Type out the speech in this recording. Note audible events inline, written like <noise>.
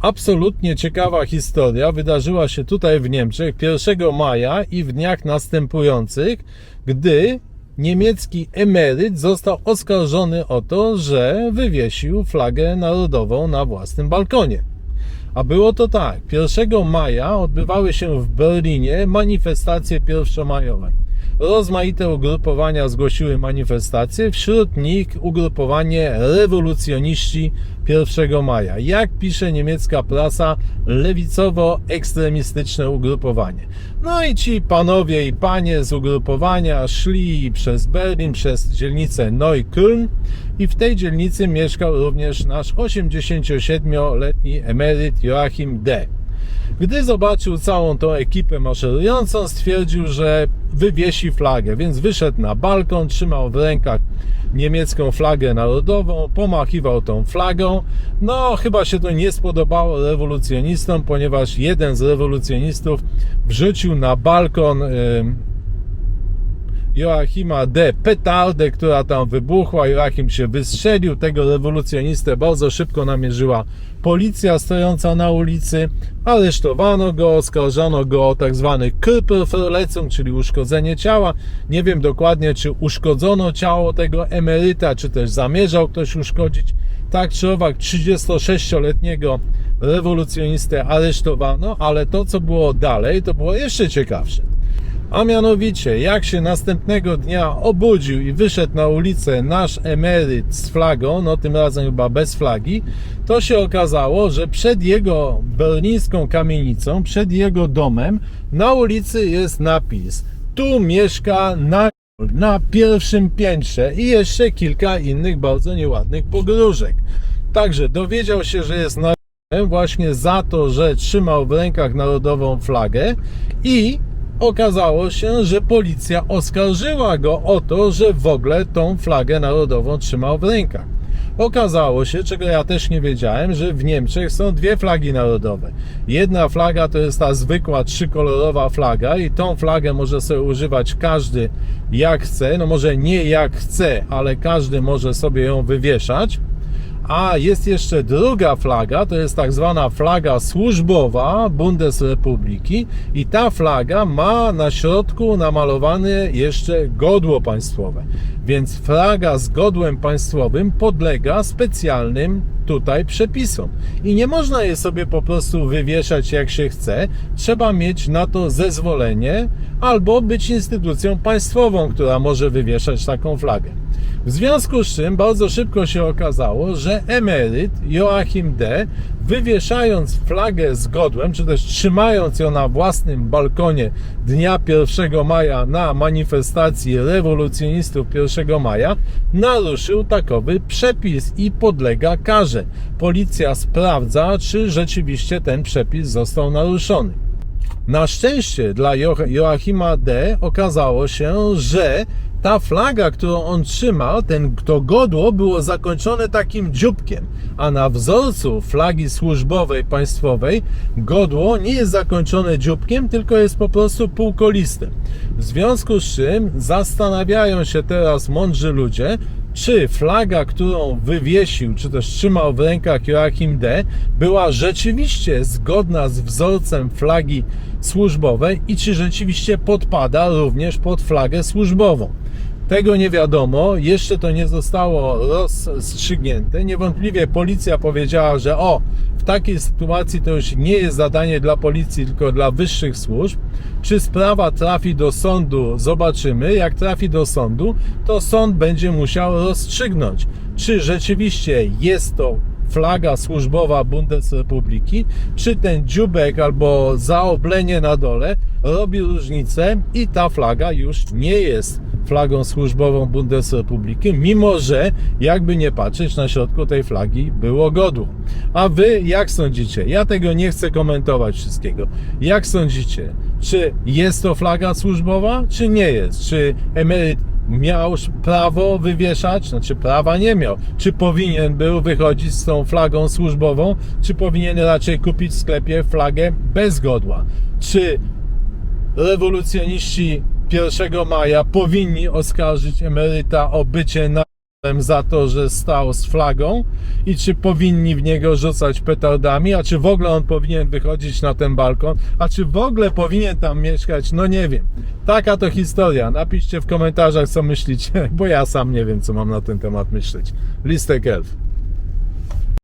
absolutnie ciekawa historia wydarzyła się tutaj w Niemczech 1 maja i w dniach następujących, gdy niemiecki emeryt został oskarżony o to, że wywiesił flagę narodową na własnym balkonie. A było to tak. 1 maja odbywały się w Berlinie manifestacje pierwszomajowe. Rozmaite ugrupowania zgłosiły manifestacje, wśród nich ugrupowanie rewolucjoniści 1 maja. Jak pisze niemiecka prasa, lewicowo-ekstremistyczne ugrupowanie. No i ci panowie i panie z ugrupowania szli przez Berlin, przez dzielnicę Neukölln i w tej dzielnicy mieszkał również nasz 87-letni emeryt Joachim D. Gdy zobaczył całą tą ekipę maszerującą, stwierdził, że wywiesi flagę, więc wyszedł na balkon, trzymał w rękach niemiecką flagę narodową, pomachiwał tą flagą. No, chyba się to nie spodobało rewolucjonistom, ponieważ jeden z rewolucjonistów wrzucił na balkon. Yy, Joachima D. petardę, która tam wybuchła. Joachim się wystrzelił. Tego rewolucjonistę bardzo szybko namierzyła policja stojąca na ulicy. Aresztowano go, oskarżono go o tak zwany Körperverletzung, czyli uszkodzenie ciała. Nie wiem dokładnie, czy uszkodzono ciało tego emeryta, czy też zamierzał ktoś uszkodzić. Tak czy owak 36-letniego rewolucjonistę aresztowano, ale to, co było dalej, to było jeszcze ciekawsze. A mianowicie, jak się następnego dnia obudził i wyszedł na ulicę nasz emeryt z flagą, no tym razem chyba bez flagi, to się okazało, że przed jego berlińską kamienicą, przed jego domem, na ulicy jest napis: Tu mieszka na, na pierwszym piętrze i jeszcze kilka innych bardzo nieładnych pogróżek. Także dowiedział się, że jest na właśnie za to, że trzymał w rękach narodową flagę i okazało się, że policja oskarżyła go o to, że w ogóle tą flagę narodową trzymał w rękach. Okazało się, czego ja też nie wiedziałem, że w Niemczech są dwie flagi narodowe. Jedna flaga to jest ta zwykła trzykolorowa flaga i tą flagę może sobie używać każdy jak chce. No może nie jak chce, ale każdy może sobie ją wywieszać. A jest jeszcze druga flaga, to jest tak zwana flaga służbowa Bundesrepubliki i ta flaga ma na środku namalowane jeszcze godło państwowe. Więc flaga z godłem państwowym podlega specjalnym tutaj przepisom. I nie można je sobie po prostu wywieszać jak się chce. Trzeba mieć na to zezwolenie albo być instytucją państwową, która może wywieszać taką flagę. W związku z czym bardzo szybko się okazało, że emeryt Joachim D., wywieszając flagę z godłem, czy też trzymając ją na własnym balkonie dnia 1 maja na manifestacji rewolucjonistów 1 maja, naruszył takowy przepis i podlega karze. Policja sprawdza, czy rzeczywiście ten przepis został naruszony. Na szczęście dla jo Joachima D. okazało się, że ta flaga, którą on trzymał, ten, to godło było zakończone takim dzióbkiem, a na wzorcu flagi służbowej państwowej godło nie jest zakończone dzióbkiem, tylko jest po prostu półkoliste. W związku z czym zastanawiają się teraz mądrzy ludzie, czy flaga, którą wywiesił, czy też trzymał w rękach Joachim D., była rzeczywiście zgodna z wzorcem flagi służbowej i czy rzeczywiście podpada również pod flagę służbową. Tego nie wiadomo, jeszcze to nie zostało rozstrzygnięte. Niewątpliwie policja powiedziała, że o, w takiej sytuacji to już nie jest zadanie dla policji, tylko dla wyższych służb. Czy sprawa trafi do sądu, zobaczymy. Jak trafi do sądu, to sąd będzie musiał rozstrzygnąć, czy rzeczywiście jest to flaga służbowa Bundesrepubliki, czy ten dziubek albo zaoblenie na dole robi różnicę i ta flaga już nie jest flagą służbową Bundesrepubliki, mimo że jakby nie patrzeć, na środku tej flagi było godło. A wy jak sądzicie? Ja tego nie chcę komentować wszystkiego. Jak sądzicie? Czy jest to flaga służbowa, czy nie jest? Czy emeryt miał prawo wywieszać, znaczy prawa nie miał. Czy powinien był wychodzić z tą flagą służbową, czy powinien raczej kupić w sklepie flagę bez godła? Czy rewolucjoniści 1 maja powinni oskarżyć emeryta o bycie na za to, że stał z flagą i czy powinni w niego rzucać petardami, a czy w ogóle on powinien wychodzić na ten balkon, a czy w ogóle powinien tam mieszkać, no nie wiem. Taka to historia. Napiszcie w komentarzach, co myślicie, <laughs> bo ja sam nie wiem, co mam na ten temat myśleć. Listek Elf.